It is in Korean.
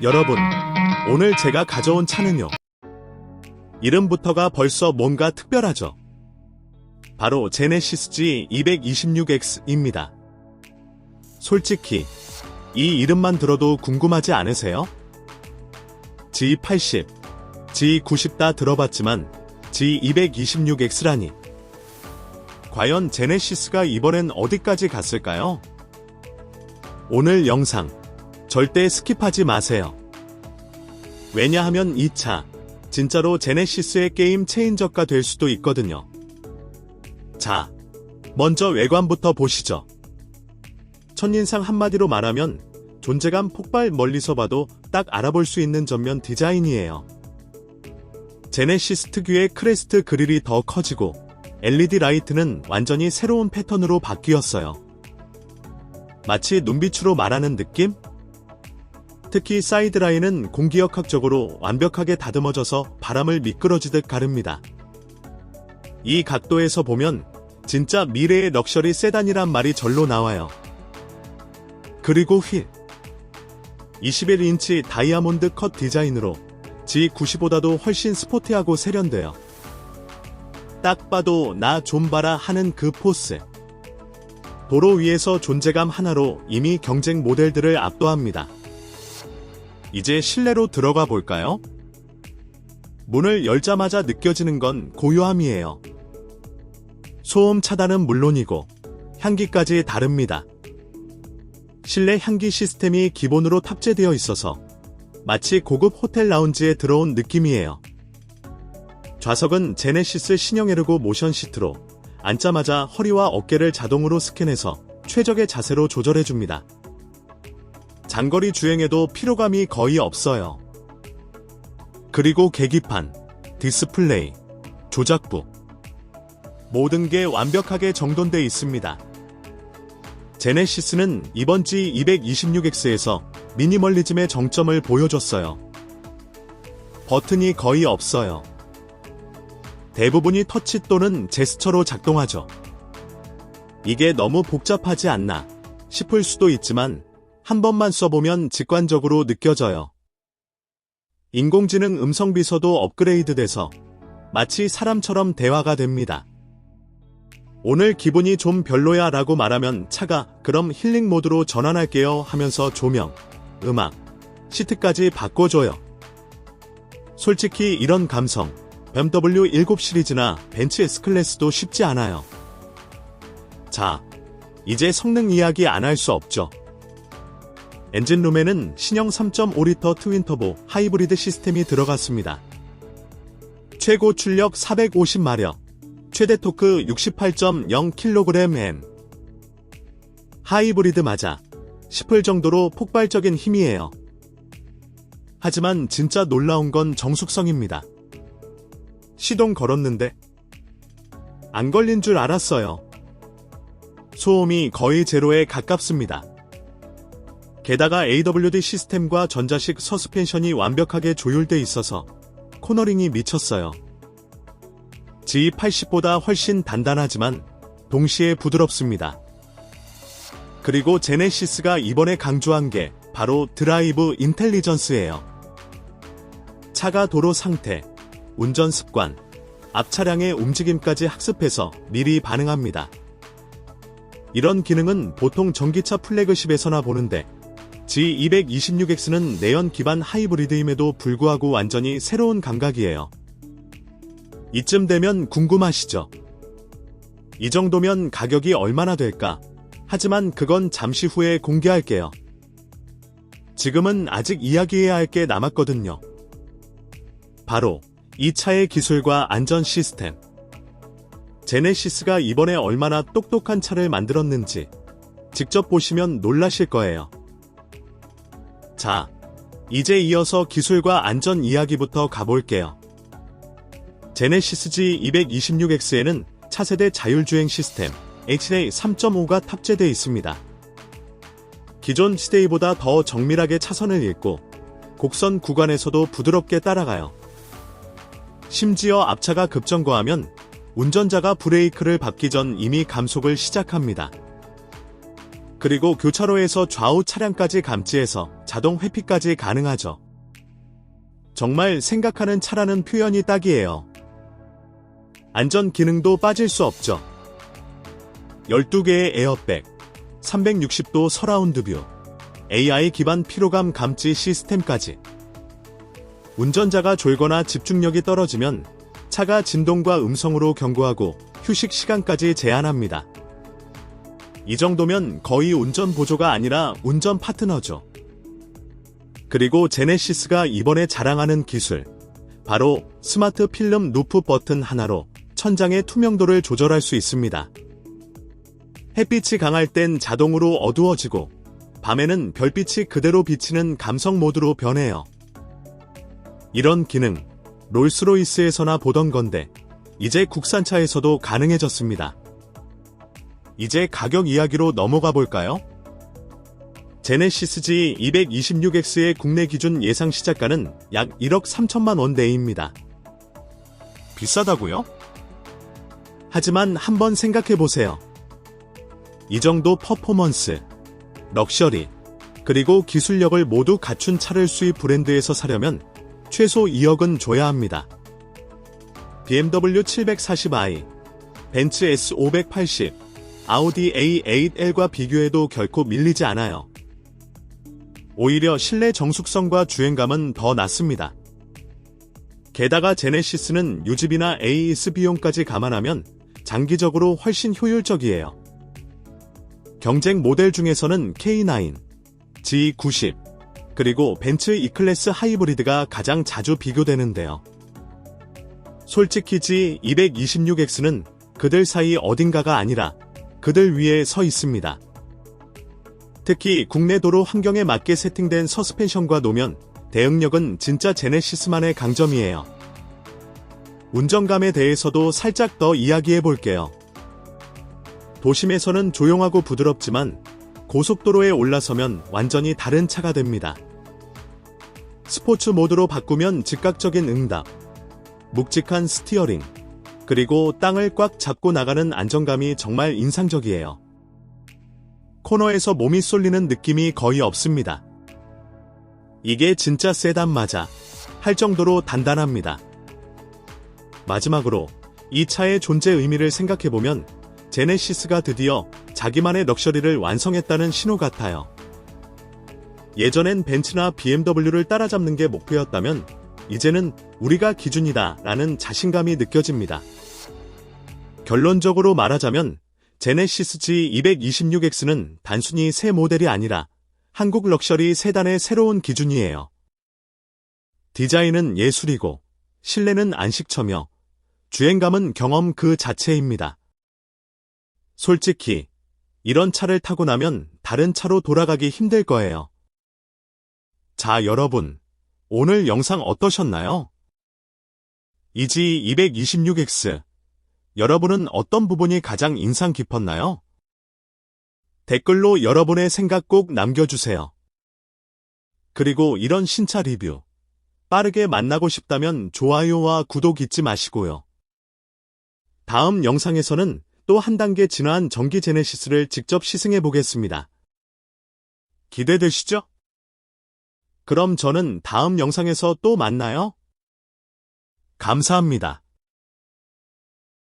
여러분, 오늘 제가 가져온 차는요. 이름부터가 벌써 뭔가 특별하죠. 바로 제네시스 G226X입니다. 솔직히 이 이름만 들어도 궁금하지 않으세요? G80, G90 다 들어봤지만 G226X라니. 과연 제네시스가 이번엔 어디까지 갔을까요? 오늘 영상 절대 스킵하지 마세요. 왜냐하면 이 차 진짜로 제네시스의 게임 체인저가 될 수도 있거든요. 자, 먼저 외관부터 보시죠. 첫인상 한마디로 말하면 존재감 폭발 멀리서 봐도 딱 알아볼 수 있는 전면 디자인이에요. 제네시스 특유의 크레스트 그릴이 더 커지고 LED 라이트는 완전히 새로운 패턴으로 바뀌었어요. 마치 눈빛으로 말하는 느낌? 특히 사이드라인은 공기역학적으로 완벽하게 다듬어져서 바람을 미끄러지듯 가릅니다. 이 각도에서 보면 진짜 미래의 럭셔리 세단이란 말이 절로 나와요. 그리고 휠. 21인치 다이아몬드 컷 디자인으로 G90보다도 훨씬 스포티하고 세련돼요. 딱 봐도 나 좀 봐라 하는 그 포스. 도로 위에서 존재감 하나로 이미 경쟁 모델들을 압도합니다. 이제 실내로 들어가 볼까요? 문을 열자마자 느껴지는 건 고요함이에요. 소음 차단은 물론이고 향기까지 다릅니다. 실내 향기 시스템이 기본으로 탑재되어 있어서 마치 고급 호텔 라운지에 들어온 느낌이에요. 좌석은 제네시스 신형 에르고 모션 시트로 앉자마자 허리와 어깨를 자동으로 스캔해서 최적의 자세로 조절해줍니다. 장거리 주행에도 피로감이 거의 없어요. 그리고 계기판, 디스플레이, 조작부. 모든 게 완벽하게 정돈돼 있습니다. 제네시스는 이번 G226X에서 미니멀리즘의 정점을 보여줬어요. 버튼이 거의 없어요. 대부분이 터치 또는 제스처로 작동하죠. 이게 너무 복잡하지 않나 싶을 수도 있지만 한 번만 써보면 직관적으로 느껴져요. 인공지능 음성 비서도 업그레이드 돼서 마치 사람처럼 대화가 됩니다. 오늘 기분이 좀 별로야 라고 말하면 차가 그럼 힐링 모드로 전환할게요 하면서 조명, 음악, 시트까지 바꿔줘요. 솔직히 이런 감성, BMW 7 시리즈나 벤츠 S클래스도 쉽지 않아요. 자, 이제 성능 이야기 안 할 수 없죠. 엔진룸에는 신형 3.5리터 트윈터보 하이브리드 시스템이 들어갔습니다. 최고 출력 450마력, 최대 토크 68.0kgm. 하이브리드 맞아 싶을 정도로 폭발적인 힘이에요. 하지만 진짜 놀라운 건 정숙성입니다. 시동 걸었는데 안 걸린 줄 알았어요. 소음이 거의 제로에 가깝습니다. 게다가 AWD 시스템과 전자식 서스펜션이 완벽하게 조율돼 있어서 코너링이 미쳤어요. G80보다 훨씬 단단하지만 동시에 부드럽습니다. 그리고 제네시스가 이번에 강조한 게 바로 드라이브 인텔리전스예요. 차가 도로 상태, 운전 습관, 앞 차량의 움직임까지 학습해서 미리 반응합니다. 이런 기능은 보통 전기차 플래그십에서나 보는데 G226X는 내연 기반 하이브리드임에도 불구하고 완전히 새로운 감각이에요. 이쯤 되면 궁금하시죠? 이 정도면 가격이 얼마나 될까? 하지만 그건 잠시 후에 공개할게요. 지금은 아직 이야기해야 할 게 남았거든요. 바로 이 차의 기술과 안전 시스템. 제네시스가 이번에 얼마나 똑똑한 차를 만들었는지 직접 보시면 놀라실 거예요. 자, 이제 이어서 기술과 안전 이야기부터 가볼게요. 제네시스 G226X에는 차세대 자율주행 시스템 HA 3.5가 탑재되어 있습니다. 기존 스테이보다 더 정밀하게 차선을 읽고 곡선 구간에서도 부드럽게 따라가요. 심지어 앞차가 급정거하면 운전자가 브레이크를 밟기 전 이미 감속을 시작합니다. 그리고 교차로에서 좌우 차량까지 감지해서 자동 회피까지 가능하죠. 정말 생각하는 차라는 표현이 딱이에요. 안전 기능도 빠질 수 없죠. 12개의 에어백, 360도 서라운드 뷰, AI 기반 피로감 감지 시스템까지. 운전자가 졸거나 집중력이 떨어지면 차가 진동과 음성으로 경고하고 휴식 시간까지 제한합니다. 이 정도면 거의 운전 보조가 아니라 운전 파트너죠. 그리고 제네시스가 이번에 자랑하는 기술. 바로 스마트 필름 루프 버튼 하나로 천장의 투명도를 조절할 수 있습니다. 햇빛이 강할 땐 자동으로 어두워지고 밤에는 별빛이 그대로 비치는 감성 모드로 변해요. 이런 기능 롤스로이스에서나 보던 건데 이제 국산차에서도 가능해졌습니다. 이제 가격 이야기로 넘어가 볼까요? 제네시스 G226X의 국내 기준 예상 시작가는 약 1억 3천만 원대입니다. 비싸다고요? 하지만 한번 생각해 보세요. 이 정도 퍼포먼스, 럭셔리, 그리고 기술력을 모두 갖춘 차를 수입 브랜드에서 사려면 최소 2억은 줘야 합니다. BMW 740i, 벤츠 S580, 아우디 A8L과 비교해도 결코 밀리지 않아요. 오히려 실내 정숙성과 주행감은 더 낫습니다. 게다가 제네시스는 유지비나 AS 비용까지 감안하면 장기적으로 훨씬 효율적이에요. 경쟁 모델 중에서는 K9, G90, 그리고 벤츠 E클래스 하이브리드가 가장 자주 비교되는데요. 솔직히 G226X는 그들 사이 어딘가가 아니라 그들 위에 서 있습니다. 특히 국내 도로 환경에 맞게 세팅된 서스펜션과 노면, 대응력은 진짜 제네시스만의 강점이에요. 운전감에 대해서도 살짝 더 이야기해 볼게요. 도심에서는 조용하고 부드럽지만 고속도로에 올라서면 완전히 다른 차가 됩니다. 스포츠 모드로 바꾸면 즉각적인 응답, 묵직한 스티어링, 그리고 땅을 꽉 잡고 나가는 안정감이 정말 인상적이에요. 코너에서 몸이 쏠리는 느낌이 거의 없습니다. 이게 진짜 세단 맞아 할 정도로 단단합니다. 마지막으로 이 차의 존재 의미를 생각해보면 제네시스가 드디어 자기만의 럭셔리를 완성했다는 신호 같아요. 예전엔 벤츠나 BMW를 따라잡는 게 목표였다면 이제는 우리가 기준이다 라는 자신감이 느껴집니다. 결론적으로 말하자면 제네시스 G226X는 단순히 새 모델이 아니라 한국 럭셔리 세단의 새로운 기준이에요. 디자인은 예술이고 실내는 안식처며 주행감은 경험 그 자체입니다. 솔직히 이런 차를 타고 나면 다른 차로 돌아가기 힘들 거예요. 자, 여러분. 오늘 영상 어떠셨나요? 이지 226X. 여러분은 어떤 부분이 가장 인상 깊었나요? 댓글로 여러분의 생각 꼭 남겨주세요. 그리고 이런 신차 리뷰. 빠르게 만나고 싶다면 좋아요와 구독 잊지 마시고요. 다음 영상에서는 또 한 단계 진화한 전기 제네시스를 직접 시승해 보겠습니다. 기대되시죠? 그럼 저는 다음 영상에서 또 만나요. 감사합니다.